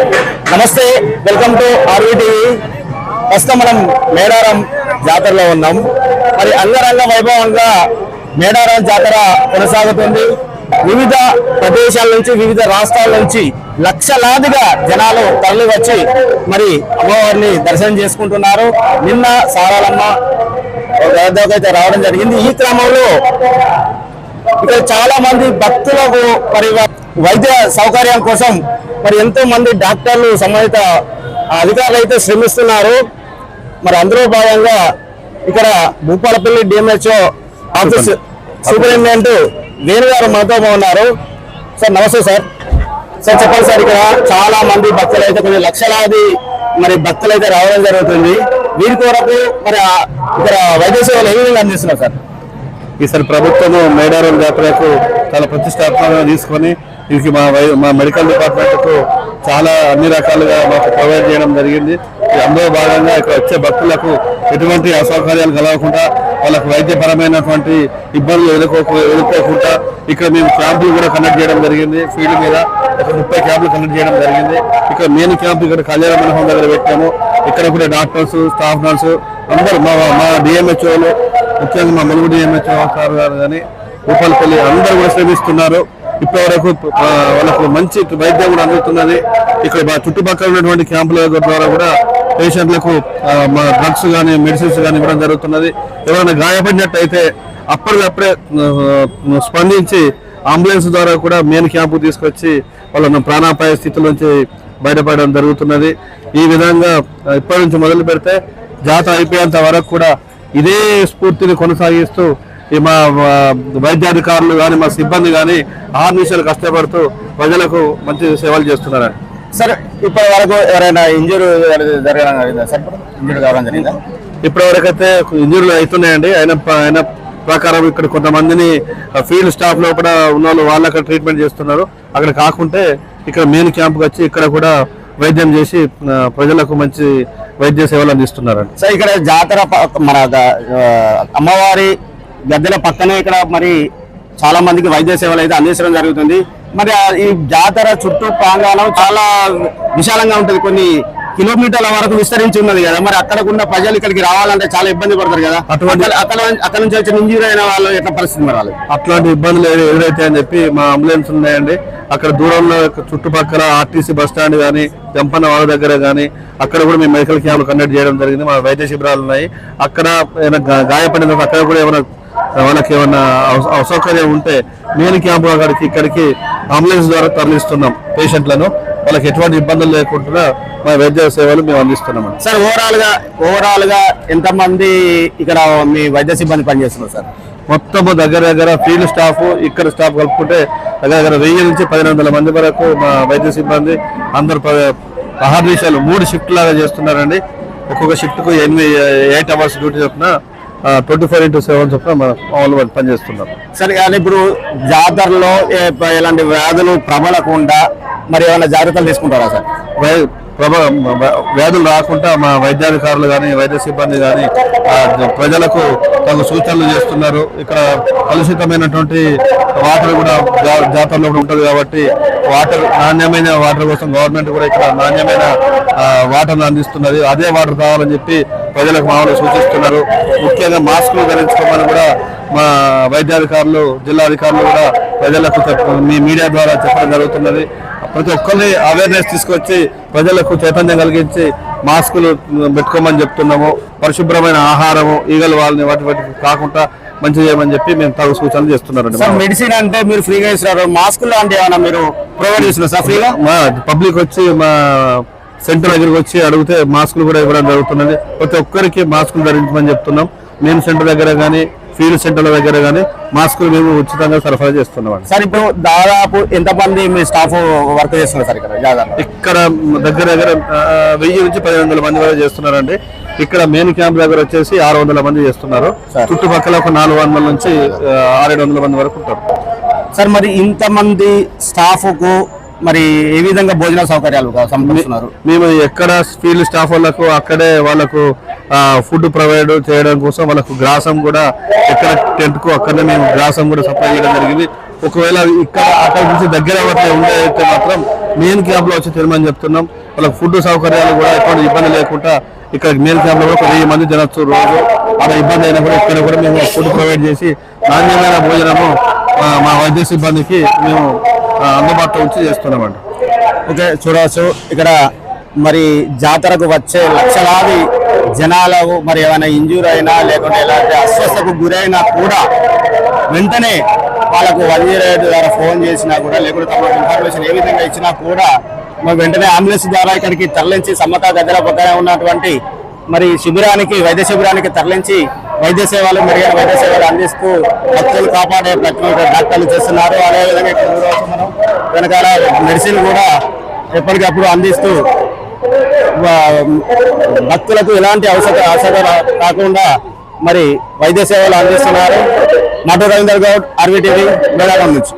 నమస్తే welcome to RV TV. ప్రస్తుతం మనం మేడారం జాతరలో ఉన్నాం. మరి అంగరంగ వైభవంగా మేడారం జాతర కొనసాగుతుంది. వివిధ ప్రదేశాల నుంచి వివిధ రాష్ట్రాల నుంచి లక్షలాదిగా జనాలు తరలి వచ్చి మరి అమ్మవారిని దర్శనం చేసుకుంటున్నారు. నిన్న సారాలమ్మ అయితే రావడం జరిగింది. ఈ క్రమంలో ఇక్కడ చాలా మంది భక్తులకు మరి వైద్య సౌకర్యం కోసం మరి ఎంతో మంది డాక్టర్లు సంబంధిత అధికారులు అయితే శ్రమిస్తున్నారు. మరి అందులో భాగంగా ఇక్కడ Bhupalpally DMHO office superintendent Venu garu మనతో ఉన్నారు. సార్ నమస్తే సార్. సార్ చెప్పండి సార్ ఇక్కడ చాలా మంది భక్తులు అయితే కొన్ని లక్షలాది మరి భక్తులు అయితే రావడం జరుగుతుంది. వీరి కొరకు మరి ఇక్కడ వైద్య సేవలు ఏ విధంగా అందిస్తున్నారు సార్? ఈసారి ప్రభుత్వము మేడారం జాతరకు చాలా ప్రతిష్టాత్మకంగా తీసుకొని దీనికి మా వై- మా మెడికల్ డిపార్ట్మెంట్కు చాలా అన్ని రకాలుగా మాకు ప్రొవైడ్ చేయడం జరిగింది. అందులో భాగంగా ఇక్కడ వచ్చే భక్తులకు ఎటువంటి అసౌకర్యాలు కలగకుండా వాళ్ళకు వైద్యపరమైనటువంటి ఇబ్బందులు ఎదుర్కోకు ఎదుర్కోకుండా ఇక్కడ మేము క్యాంపులు కూడా కండక్ట్ చేయడం జరిగింది. ఫీల్డ్ మీద ఒక ముప్పై క్యాంపులు కండక్ట్ చేయడం జరిగింది. ఇక్కడ మెయిన్ క్యాంపు ఇక్కడ కళ్యాణ మండపం దగ్గర పెట్టాము. ఇక్కడ కూడా డాక్టర్స్ స్టాఫ్ నర్సు అందరూ మా మా డిఎంహెచ్ఓలు ముఖ్యంగా మా ములుగు డిఎంహెచ్ఓ సార్ గారు కానీ భూపాలపల్లి అందరూ కూడా శ్రమిస్తున్నారు. ఇప్పటి వరకు వాళ్ళకు మంచి వైద్యం కూడా అందుతున్నది. ఇక్కడ చుట్టుపక్కల ఉన్నటువంటి క్యాంపుల ద్వారా కూడా పేషెంట్లకు డ్రగ్స్ కానీ మెడిసిన్స్ కానీ ఇవ్వడం జరుగుతున్నది. ఎవరైనా గాయపడినట్టయితే అప్పటికప్పుడే స్పందించి అంబులెన్స్ ద్వారా కూడా మెయిన్ క్యాంపు తీసుకొచ్చి వాళ్ళను ప్రాణాపాయ స్థితి నుంచి బయటపడడం జరుగుతున్నది. ఈ విధంగా ఇప్పటి నుంచి మొదలు పెడితే జాత అయిపోయేంత వరకు కూడా ఇదే స్ఫూర్తిని కొనసాగిస్తూ మా మా వైద్యాధికారులు కానీ మా సిబ్బంది కానీ ఆరు నిమిషాలు కష్టపడుతూ ప్రజలకు మంచి సేవలు చేస్తున్నారండి సార్ ఇప్పటి వరకు ఎవరైనా ఇంజూర్ జరగడం జరిగిందా సార్? ఇంజూర్ కావడం జరిగిందా? ఇప్పటి వరకైతే ఇంజురీలు అవుతున్నాయండి. అయిన అయిన ప్రకారం ఇక్కడ కొంతమందిని ఫీల్డ్ స్టాఫ్లో కూడా ఉన్న వాళ్ళు వాళ్ళు అక్కడ ట్రీట్మెంట్ చేస్తున్నారు. అక్కడ కాకుంటే ఇక్కడ మెయిన్ క్యాంప్కి వచ్చి ఇక్కడ కూడా వైద్యం చేసి ప్రజలకు మంచి వైద్య సేవలు అందిస్తున్నారండి. సార్ ఇక్కడ జాతర మన అమ్మవారి గద్దెల పక్కనే ఇక్కడ మరి చాలా మందికి వైద్య సేవలు అయితే అందించడం జరుగుతుంది. మరి ఈ జాతర చుట్టూ ప్రాంగణం చాలా విశాలంగా ఉంటుంది. కొన్ని కిలోమీటర్ల వరకు విస్తరించి ఉన్నది కదా. మరి అక్కడ ఉన్న ప్రజలు ఇక్కడికి రావాలంటే చాలా ఇబ్బంది పడతారు కదా. అక్కడ అక్కడ నుంచి వచ్చిన ఇంజూరీ అయిన వాళ్ళు ఎట్లా పరిస్థితి మరి వాళ్ళు? అట్లాంటి ఇబ్బందులు ఎదు- ఎదురైతాయని చెప్పి మా అంబులెన్స్ ఉన్నాయండి. అక్కడ దూరంలో చుట్టుపక్కల ఆర్టీసీ బస్ స్టాండ్ కానీ జంపన్న వాళ్ళ దగ్గర కానీ అక్కడ కూడా మేము మెడికల్ క్యాంపులు కండక్ట్ చేయడం జరిగింది. మా వైద్య శిబిరాలు ఉన్నాయి. అక్కడ ఏమైనా గాయపడిన అక్కడ కూడా ఏమైనా వాళ్ళకి ఏమైనా అస- అసౌకర్యం ఉంటే మెయిన్ క్యాంపు అక్కడికి ఇక్కడికి అంబులెన్స్ ద్వారా తరలిస్తున్నాం పేషెంట్లను. వాళ్ళకి ఎటువంటి ఇబ్బందులు లేకుండా మా వైద్య సేవలు మేము అందిస్తున్నామండి. సార్ ఓవరాల్గా ఓవరాల్గా ఎంత మంది ఇక్కడ మీ వైద్య సిబ్బంది పనిచేస్తున్నారు సార్? మొత్తం దగ్గర దగ్గర ఫీల్డ్ స్టాఫ్ ఇక్కడ స్టాఫ్ కలుపుకుంటే దగ్గర దగ్గర వెయ్యి నుంచి పదిహేను మంది వరకు మా వైద్య సిబ్బంది అందరు నిమిషాలు మూడు షిఫ్ట్ లాగా చేస్తున్నారండి. ఒక్కొక్క షిఫ్ట్కు ఎనిమిది ఎయిట్ అవర్స్ డ్యూటీ చొప్పున ట్వంటీ ఫోర్ ఇంటూ సెవెన్ చొప్పున మన మామూలు పనిచేస్తున్నారు సరే కానీ ఇప్పుడు జాతరలో ఎలాంటి వ్యాధులు ప్రబలకుండా మరి ఏమైనా జాగ్రత్తలు తీసుకుంటారా సార్? వ్యాధులు రాకుండా మా వైద్యాధికారులు కానీ వైద్య సిబ్బంది కానీ ప్రజలకు తగు సూచనలు చేస్తున్నారు. ఇక్కడ కలుషితమైనటువంటి వాటర్ కూడా జాతరలో కూడా ఉంటుంది కాబట్టి వాటర్ నాణ్యమైన వాటర్ కోసం గవర్నమెంట్ కూడా ఇక్కడ నాణ్యమైన వాటర్ అందిస్తున్నది. అదే వాటర్ కావాలని చెప్పి ప్రజలకు మామూలు సూచిస్తున్నారు. ముఖ్యంగా మాస్కులు ధరించుకోమని కూడా మా వైద్యాధికారులు జిల్లా అధికారులు కూడా ప్రజలకు మీ మీడియా ద్వారా చెప్పడం జరుగుతున్నది. ప్రతి ఒక్కరిని అవేర్నెస్ తీసుకొచ్చి ప్రజలకు చైతన్యం కలిగించి మాస్కులు పెట్టుకోమని చెప్తున్నాము. పరిశుభ్రమైన ఆహారము ఈగలు వాళ్ళని వాటి వాటికి కాకుండా మంచి చేయమని చెప్పి మేము తగు సూచనలు చేస్తున్నారండి. మెడిసిన్ అంటే మీరు ఫ్రీగా ఇస్తున్నారు. మాస్కులు అంటే ఏమైనా మీరు ప్రొవైడ్ చేస్తున్నారు సార్ ఫ్రీగా? మా పబ్లిక్ వచ్చి మా సెంటర్ దగ్గరికి వచ్చి అడిగితే మాస్కులు కూడా ఇవ్వడం జరుగుతున్నది. ప్రతి ఒక్కరికి మాస్కులు ధరించమని చెప్తున్నాం. మెయిన్ సెంటర్ దగ్గర కానీ ఫీల్డ్ సెంటర్ల దగ్గర కానీ మాస్కులు మేము ఉచితంగా సరఫరా చేస్తున్నాం సార్ ఇప్పుడు దాదాపు ఎంత మంది మీ స్టాఫ్ వర్క్ చేస్తున్నారు సార్ ఇక్కడ ఇక్కడ దగ్గర దగ్గర వెయ్యి నుంచి పదిహేను వందల మంది వరకు చేస్తున్నారండి. ఇక్కడ మెయిన్ క్యాంప్ దగ్గర వచ్చేసి ఆరు వందల మంది చేస్తున్నారు. చుట్టుపక్కల ఒక నాలుగు వందల నుంచి ఆరేడు వందల మంది వరకు ఉంటారు. సార్ మరి ఇంతమంది స్టాఫ్కు మరి ఏ విధంగా భోజన సౌకర్యాలు సమకూరుస్తున్నారు మేము ఎక్కడ ఫీల్డ్ స్టాఫ్ వాళ్ళకు అక్కడే వాళ్ళకు ఫుడ్ ప్రొవైడ్ చేయడం కోసం వాళ్ళకు గ్రాసం కూడా ఎక్కడ టెంట్కు అక్కడనే మేము గ్రాసం కూడా సప్లై చేయడం జరిగింది. ఒకవేళ ఇక్కడ అక్కడ నుంచి దగ్గర అట్లా ఉండే అయితే మాత్రం మెయిన్ క్యాంప్లో వచ్చి తినమని చెప్తున్నాం. వాళ్ళకి ఫుడ్ సౌకర్యాలు కూడా ఎటువంటి ఇబ్బంది లేకుండా ఇక్కడ మెయిన్ క్యాంప్లో కూడా ఒక వెయ్యి మంది తినచ్చు రోజు. అలా ఇబ్బంది అయినా కూడా ఇక్కడ కూడా మేము ఫుడ్ ప్రొవైడ్ చేసి నాణ్యమైన భోజనము మా వైద్య సిబ్బందికి మేము అందుబాటులో ఉంచి చేస్తున్నామండి ఓకే చూడవచ్చు. ఇక్కడ మరి జాతరకు వచ్చే లక్షలాది జనాలకు మరి ఏమైనా ఇంజూర్ అయినా లేకుంటే ఎలాంటి అస్వస్థకు గురైనా కూడా వెంటనే వాళ్ళకు వన్ జీరో ఎయిట్ ద్వారా ఫోన్ చేసినా కూడా లేకుంటే తమ ఇన్ఫర్మేషన్ ఏ విధంగా ఇచ్చినా కూడా మరి వెంటనే అంబులెన్స్ ద్వారా ఇక్కడికి తరలించి సమ్మత గద్దెల పక్కనే ఉన్నటువంటి మరి శిబిరానికి వైద్య శిబిరానికి తరలించి వైద్య సేవలు మెరుగైన వైద్య సేవలు అందిస్తూ భక్తులు కాపాడే ప్రతి డాక్టర్లు చేస్తున్నారు. అదేవిధంగా ఇక్కడ మనం వెనకాల మెడిసిన్ కూడా ఎప్పటికప్పుడు అందిస్తూ భక్తులకు ఎలాంటి అవసర అవసరం కాకుండా మరి వైద్య సేవలు అందిస్తున్నారు. నటు రవీందర్ గౌడ్ ఆర్వీటీవీ మేడారం నుంచి.